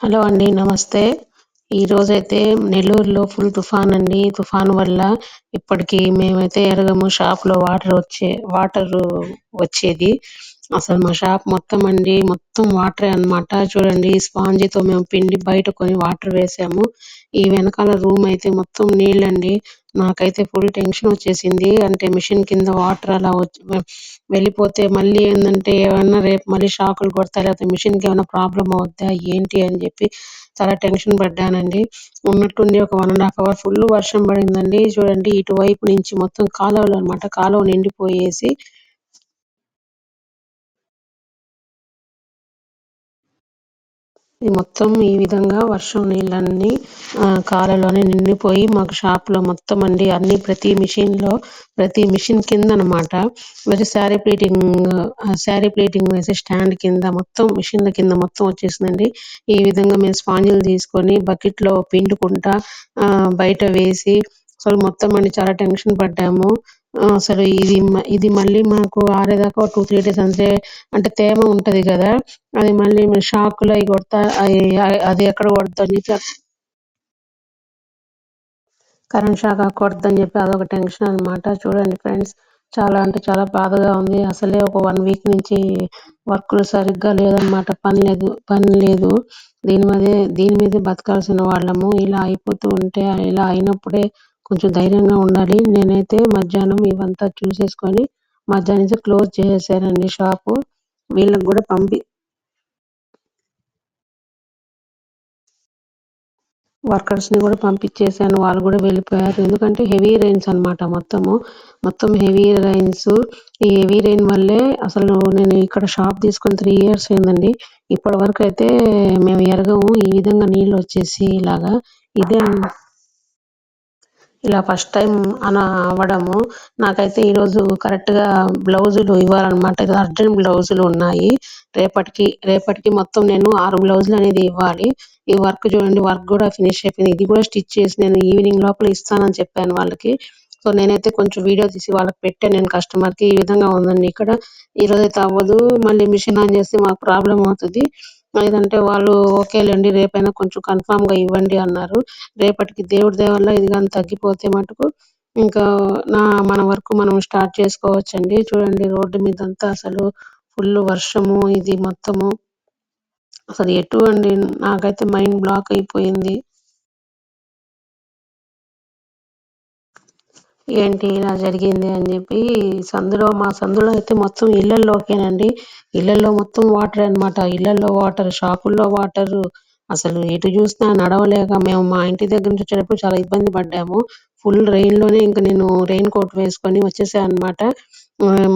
Hello అండి నమస్తే. ఈ రోజైతే నెల్లూరులో ఫుల్ తుఫాన్ అండి. తుఫాన్ వల్ల ఇప్పటికి మేమైతే ఎరగము. షాప్లో వాటర్ వచ్చే వాటర్ వచ్చేది. అసలు మా షాప్ మొత్తం అండి మొత్తం వాటరే అన్నమాట. చూడండి స్పాంజి తో మేము పిండి బయట కొని వాటర్ వేసాము. ఈ వెనకాల రూమ్ అయితే మొత్తం నీళ్ళండి నాకైతే ఫుల్ టెన్షన్ వచ్చేసింది. అంటే మిషన్ కింద వాటర్ అలా వెళ్ళిపోతే మళ్ళీ ఏంటంటే ఏమన్నా రేపు మళ్ళీ షాకులు కొడతాయి లేకపోతే మిషన్కి ఏమైనా ప్రాబ్లం అవుద్దా ఏంటి అని చెప్పి చాలా టెన్షన్ పడ్డానండి. ఉన్నట్టుండి ఒక one and half hour full వర్షం పడిందండి. చూడండి ఇటువైపు నుంచి మొత్తం కాలువలు అన్నమాట. కాలువ నిండిపోయేసి మొత్తం ఈ విధంగా వర్షం నీళ్ళన్నీ ఆ నిండిపోయి మాకు షాప్లో మొత్తం అండి అన్ని ప్రతి మిషన్లో ప్రతి మిషన్ కింద అన్నమాట మరి శారీ ప్లీటింగ్ శారీ ప్లీటింగ్ వేసే స్టాండ్ కింద మొత్తం మిషన్ల కింద మొత్తం వచ్చేసిందండి. ఈ విధంగా మేము స్పాంజిల్ తీసుకొని బకెట్లో పిండుకుంటా ఆ బయట వేసి అసలు మొత్తం అండి చాలా టెన్షన్ పడ్డాము. అసలు ఇది ఇది మళ్ళీ మాకు ఆరేదాకా టూ త్రీ డేస్ అంతే అంటే తేమ ఉంటది కదా అది మళ్ళీ షాక్లో అవి కొడతా అది ఎక్కడ కొడద్దని కరెంట్ షాక్ కొడద్దని చెప్పి అదొక టెన్షన్ అన్నమాట. చూడండి ఫ్రెండ్స్ చాలా అంటే చాలా బాధగా ఉంది. అసలే ఒక వన్ వీక్ నుంచి వర్క్లు సరిగ్గా లేదన్నమాట. పని లేదు పని లేదు. దీని మీదే దీని మీదే బతకాల్సిన వాళ్ళము. ఇలా అయిపోతూ ఉంటే ఇలా అయినప్పుడే కొంచెం ధైర్యంగా ఉండాలి. నేనైతే మధ్యాహ్నం ఇవంతా చూసేసుకొని మధ్యాహ్నం నుంచి క్లోజ్ చేసేసానండి షాపు వీళ్ళకి కూడా పంపి వర్కర్స్ని కూడా పంపించేసాను వాళ్ళు కూడా వెళ్ళిపోయారు. ఎందుకంటే హెవీ రైన్స్ అన్నమాట మొత్తము. మొత్తం హెవీ రైన్స్ ఈ హెవీ రైన్ వల్లే అసలు నేను ఇక్కడ షాప్ తీసుకొని త్రీ ఇయర్స్ అయిందండి. ఇప్పటి వరకు అయితే మేము ఎరగము. ఈ విధంగా నీళ్ళు వచ్చేసి ఇలాగా. ఇదే ఇలా ఫస్ట్ టైం అలా అవ్వడము. నాకైతే ఈ రోజు కరెక్ట్గా బ్లౌజులు ఇవ్వాలన్నమాట. అర్జెంట్ బ్లౌజులు ఉన్నాయి. రేపటికి రేపటికి మొత్తం నేను ఆరు బ్లౌజులు అనేది ఇవ్వాలి. ఈ వర్క్ చూడండి వర్క్ కూడా ఫినిష్ అయిపోయింది. ఇది కూడా స్టిచ్ చేసి నేను ఈవినింగ్ లోపల ఇస్తానని చెప్పాను వాళ్ళకి. సో నేనైతే కొంచెం వీడియో తీసి వాళ్ళకి పెట్టాను. నేను కస్టమర్కి ఈ విధంగా ఉందండి. ఇక్కడ ఈ రోజు అయితే అవ్వదు. మళ్ళీ మిషన్ ఆన్ చేస్తే మాకు ప్రాబ్లం అవుతుంది. లేదంటే వాళ్ళు ఓకే లెండి రేపైనా కొంచెం కన్ఫర్మ్గా ఇవ్వండి అన్నారు. రేపటికి దేవుడి దయ వల్ల ఇది గాని తగ్గిపోతే మటుకు ఇంకా నా మన వరకు మనం స్టార్ట్ చేసుకోవచ్చండి. చూడండి రోడ్డు మీదంతా అసలు ఫుల్ వర్షము ఇది మొత్తము. అసలు ఎటు అండి? నాకైతే మైండ్ బ్లాక్ అయిపోయింది. ఏంటి ఇలా జరిగింది అని చెప్పి సందులో మా సందులో అయితే మొత్తం ఇళ్ళల్లోకేనండి. ఇళ్ళలో మొత్తం వాటర్ అన్నమాట. ఇళ్ళలో వాటర్ షాపుల్లో వాటర్. అసలు ఎటు చూసినా నడవలేక మేము మా ఇంటి దగ్గర నుంచి వచ్చేటప్పుడు చాలా ఇబ్బంది పడ్డాము. ఫుల్ రెయిన్లోనే ఇంకా నేను రెయిన్ కోట్ వేసుకొని వచ్చేసా అన్నమాట.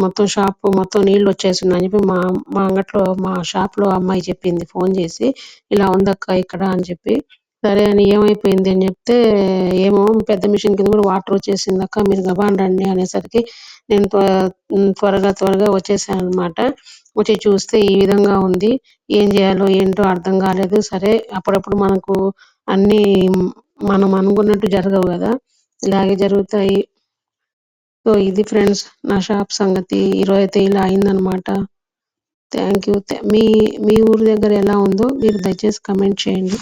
మొత్తం షాప్ మొత్తం నీళ్ళు వచ్చేస్తున్నాయి అని చెప్పి మా మా అంగట్లో మా షాప్లో అమ్మాయి చెప్పింది. ఫోన్ చేసి ఇలా ఉందక్క ఇక్కడ అని చెప్పి. సరే అని ఏమైపోయింది అని చెప్తే ఏమో పెద్ద మిషన్ కింద కూడా వాటర్ వచ్చేసింది అక్క మీరు గబాన్ రండి అనేసరికి నేను త్వరగా త్వరగా వచ్చేసాను అన్నమాట వచ్చి చూస్తే ఈ విధంగా ఉంది. ఏం చేయాలో ఏంటో అర్థం కాలేదు. సరే అప్పుడప్పుడు మనకు అన్ని మనం అనుకున్నట్టు జరగవు కదా. ఇలాగే జరుగుతాయి. సో ఇది ఫ్రెండ్స్ నా షాప్ సంగతి. ఈరోజు అయితే ఇలా అయిందనమాట థ్యాంక్ యూ. మీ మీ ఊరి దగ్గర ఎలా ఉందో మీరు దయచేసి కమెంట్ చేయండి.